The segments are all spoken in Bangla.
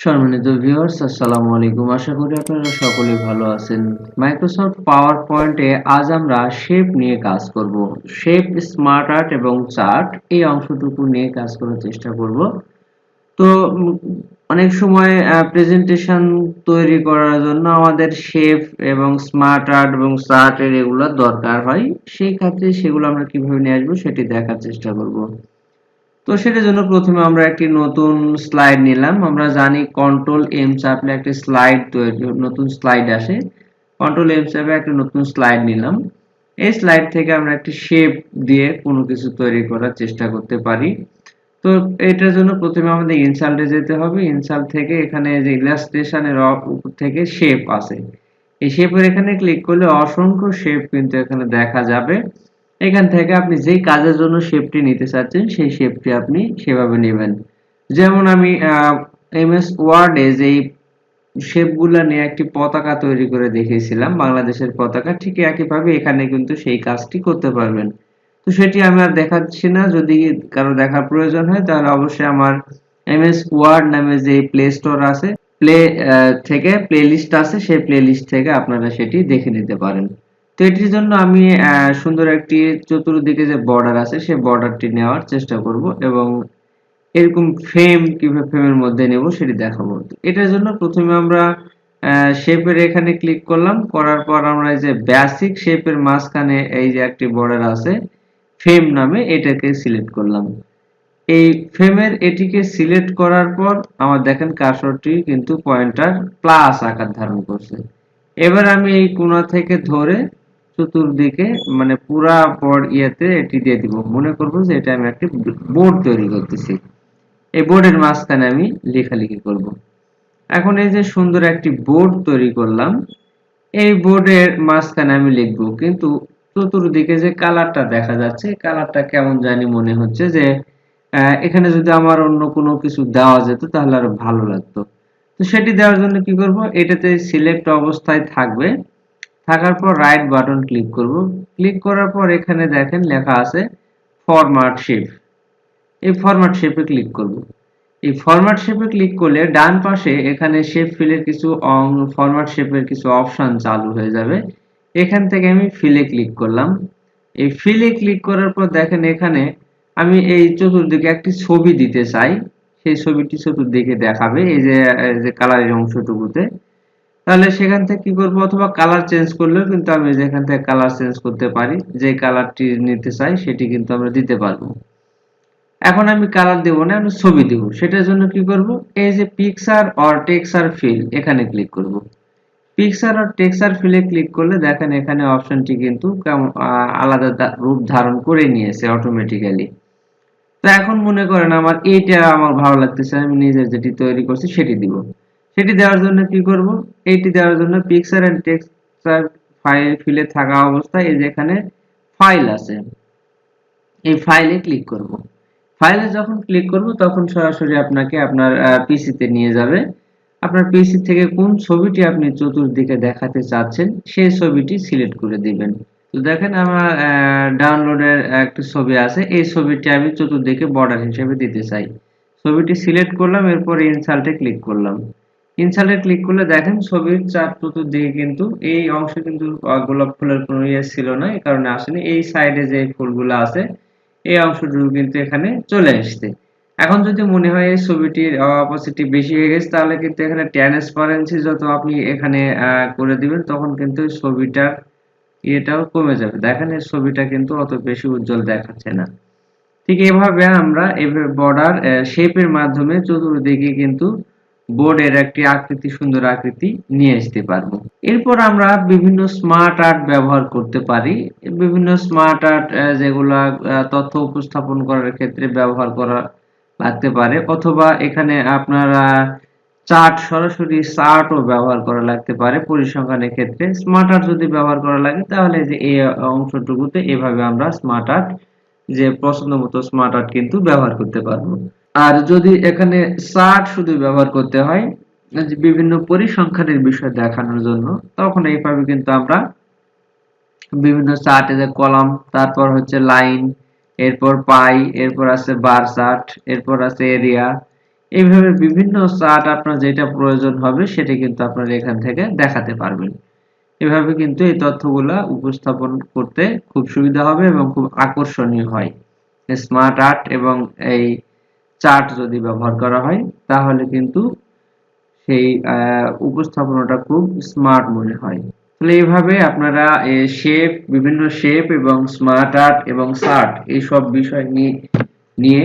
সম্মানিত ভিউয়ার্স আসসালামু আলাইকুম। আশা করি আপনারা সকলেই ভালো আছেন। মাইক্রোসফট পাওয়ার পয়েন্টে আজ আমরা শেপ নিয়ে কাজ করব। শেপ স্মার্ট আর্ট এবং চার্ট এই অংশটুকু নিয়ে কাজ করার চেষ্টা করব। তো, অনেক সময় প্রেজেন্টেশন তৈরি করার জন্য আমাদের শেপ এবং স্মার্ট আর্ট এবং চার্টের এগুলো দরকার হয়। সেই ক্ষেত্রে সেগুলো আমরা কীভাবে নিয়ে আসব সেটি দেখার চেষ্টা করব। তো সেটার জন্য প্রথমে আমরা একটি নতুন স্লাইড নিলাম। আমরা জানি কন্ট্রোল এম চাপলে একটি স্লাইড তৈরি, নতুন স্লাইড আসে। কন্ট্রোল এম চাপে একটা নতুন স্লাইড নিলাম। এই স্লাইড থেকে আমরা একটি শেপ দিয়ে কোনো কিছু তৈরি করার চেষ্টা করতে পারি। তো এটার জন্য প্রথমে আমাদের ইনসাল্টে যেতে হবে। ইনসাল্ট থেকে এখানে যে ইলাস্ট্রেশনের উপর থেকে শেপ আছে এই শেপের এখানে ক্লিক করলে অসংখ্য শেপ কিন্তু এখানে দেখা যাবে। এখান থেকে আপনি যেই কাজের জন্য শেপটি নিতে চাচ্ছেন, সেই শেপটি আপনি সেভাবে নেবেন। যেমন আমি এমএস ওয়ার্ডে যেই শেপগুলো নিয়ে একটি পতাকা তৈরি করে দেখিয়েছিলাম, বাংলাদেশের পতাকা, ঠিক একইভাবে এখানে কিন্তু সেই কাজটি করতে পারবেন। তো সেটি আমি আর দেখাচ্ছি না, যদি কারও দেখার প্রয়োজন হয়, তাহলে অবশ্যই আমার এমএস ওয়ার্ড নামে যে প্লে স্টোর আছে প্লে থেকে প্লে লিস্ট আছে, সেই প্লে লিস্ট থেকে আপনারা সেটি দেখে নিতে পারেন। তো এটির জন্য আমি সুন্দর একটি চতুর্দিকে যে বর্ডার আছে সেই বর্ডারটি নেওয়ার চেষ্টা করব এবং এরকম ফ্রেম কীভাবে ফ্রেমের মধ্যে নেব সেটি দেখাবো। এটার জন্য প্রথমে আমরা শেপের এখানে ক্লিক করলাম। করার পর আমরা এই যে বেসিক শেপের মাঝখানে এই যে একটি বর্ডার আছে ফ্রেম নামে এটাকে সিলেক্ট করলাম। এই ফ্রেমের এটিকে সিলেক্ট করার পর আমার দেখেন কার্সরটি কিন্তু পয়েন্টার প্লাস আকার ধারণ করছে। এবার আমি এই কোণা থেকে ধরে চতুর্দিকে মানে পুরা বড় ইয়েতে এটি দিয়ে দিব। মনে করব যে এটা আমি একটি বোর্ড তৈরি করতেছি। এই বোর্ডের মাঝখানে আমি লেখালেখি করব। এখন এই যে সুন্দর একটি বোর্ড তৈরি করলাম, এই বোর্ডের মাঝখানে আমি লিখব। কিন্তু চতুর্দিকে যে কালারটা দেখা যাচ্ছে কালারটা কেমন জানি মনে হচ্ছে যে এখানে যদি আমার অন্য কোনো কিছু দেওয়া যেত তাহলে আরও ভালো লাগতো। তো সেটি দেওয়ার জন্য কি করব? এটাতে সিলেক্ট অবস্থায় থাকবে। থাকার পর রাইট বাটন ক্লিক করব। ক্লিক করার পর এখানে দেখেন লেখা আছে ফরম্যাট শেপ এই ফরম্যাট শেপে ক্লিক করব। এই ফরম্যাট শেপে ক্লিক করলে ডান পাশে এখানে শেপ ফিলের কিছু ফরম্যাট শেপের কিছু অপশন চালু হয়ে যাবে। এখান থেকে আমি ফিলে ক্লিক করলাম। এই ফিলে ক্লিক করার পর দেখেন এখানে আমি এই চতুর্দিকে একটি ছবি দিতে চাই। সেই ছবিটি চতুর্দিকে দেখাবে। এই যে কালারের অংশটুকুতে। তাহলে সেখান থেকে কি করব? অথবা কালার চেঞ্জ করলেও কিন্তু আমি যেখান থেকে কালার চেঞ্জ করতে পারি, যে কালারটি নিতে চাই সেটি কিন্তু আমরা দিতে পারব। এখন আমি কালার দেব না, আমি ছবি দেব। সেটার জন্য কি করব? এই যে পিকচার অর টেক্সচার ফিল এখানে ক্লিক করব। পিকচার আর টেক্সচার ফিলে ক্লিক করলে দেখেন এখানে অপশনটি কিন্তু আলাদা রূপ ধারণ করে নিয়েছে অটোমেটিক্যালি তো এখন মনে করেন আমার এইটা আমার ভালো লাগতেছে, আমি নিজে যেটি তৈরি করছি সেটি দিব। সেটি দেওয়ার জন্য কি করব? এইটি দেওয়ার জন্য পিকচার এন্ড টেক্সচার ফাইল ফিলে থাকা অবস্থায় এই যে এখানে ফাইল আছে, এই ফাইলে ক্লিক করব। ফাইলে যখন ক্লিক করব, তখন সরাসরি আপনাকে আপনার পিসিতে নিয়ে যাবে। আপনার পিসি থেকে কোন ছবিটি আপনি চতুর্দিকে দেখাতে চাচ্ছেন, সেই ছবিটি সিলেক্ট করে দিবেন। তো দেখেন আমার ডাউনলোডের একটা ছবি আছে, এই ছবিটি আমি চতুর্দিকে বর্ডার হিসেবে দিতে চাই। ছবিটি সিলেক্ট করলাম, এরপর ইনসাল্টে ক্লিক করলাম। ইনসাল্টে ক্লিক করলে দেখেন ছবির চার চতুর্দিকে কিন্তু এই অংশে কিন্তু গোলাপ ফুলের কোনো ইয়ে ছিল না, এই কারণে আসেনি। এই সাইডে যে ফুলগুলো আছে, এই অংশটুকু কিন্তু এখানে চলে আসছে। এখন যদি মনে হয় এই ছবিটির অপসিটি বেশি হয়ে গেছে, তাহলে কিন্তু এখানে ট্রান্সপারেন্সি যত আপনি এখানে করে দিবেন, তখন কিন্তু ছবিটার ইয়েটাও কমে যাবে। দেখেন এই ছবিটা কিন্তু অত বেশি উজ্জ্বল দেখাচ্ছে না। ঠিক এভাবে আমরা এভাবে বর্ডার শেপের মাধ্যমে চতুর্দিকে কিন্তু বোর্ডের একটি আকৃতি, সুন্দর আকৃতি নিয়ে আসতে পারব। এরপর আমরা বিভিন্ন স্মার্ট আর্ট ব্যবহার করতে পারি। বিভিন্ন স্মার্ট আর্ট যেগুলা তথ্য উপস্থাপন করার ক্ষেত্রে ব্যবহার করা লাগতে পারে। অথবা এখানে আপনারা চার্ট সরাসরি চার্টও ব্যবহার করা লাগতে পারে পরিসংখ্যানের ক্ষেত্রে। স্মার্ট আর্ট যদি ব্যবহার করা লাগে, তাহলে যে এই অংশটুকুতে এভাবে আমরা স্মার্ট আর্ট যে পছন্দ মতো স্মার্ট আর্ট কিন্তু ব্যবহার করতে পারব। আর যদি এখানে চার্ট শুধু ব্যবহার করতে হয় বিভিন্ন পরিসংখ্যানের বিষয় দেখানোর জন্য, তখন এইভাবে কিন্তু আমরা বিভিন্ন চার্টে যে কলাম, তারপর হচ্ছে লাইন, এরপর পাই, এরপর আছে বার চার্ট এরপর আছে এরিয়া। এইভাবে বিভিন্ন চার্ট আপনার যেটা প্রয়োজন হবে, সেটা কিন্তু আপনারা এখান থেকে দেখাতে পারবেন। এভাবে কিন্তু এই তথ্যগুলা উপস্থাপন করতে খুব সুবিধা হবে এবং খুব আকর্ষণীয় হয়। স্মার্ট আর্ট এবং এই চার্ট যদি ব্যবহার করা হয়, তাহলে কিন্তু সেই উপস্থাপনাটা খুব স্মার্ট মনে হয়। তাহলে এইভাবে আপনারা শেপ বিভিন্ন শেপ এবং স্মার্ট আর্ট এবং চার্ট এই সব বিষয় নিয়ে নিয়ে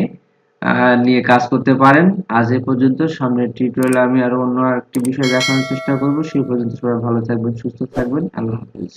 নিয়ে কাজ করতে পারেন। আজ এ পর্যন্ত, সামনের টিউটোরিয়ালে আমি আরও অন্য একটি বিষয় দেখানোর চেষ্টা করব। সেই পর্যন্ত সবাই ভালো থাকবেন, সুস্থ থাকবেন। আল্লাহ হাফিজ।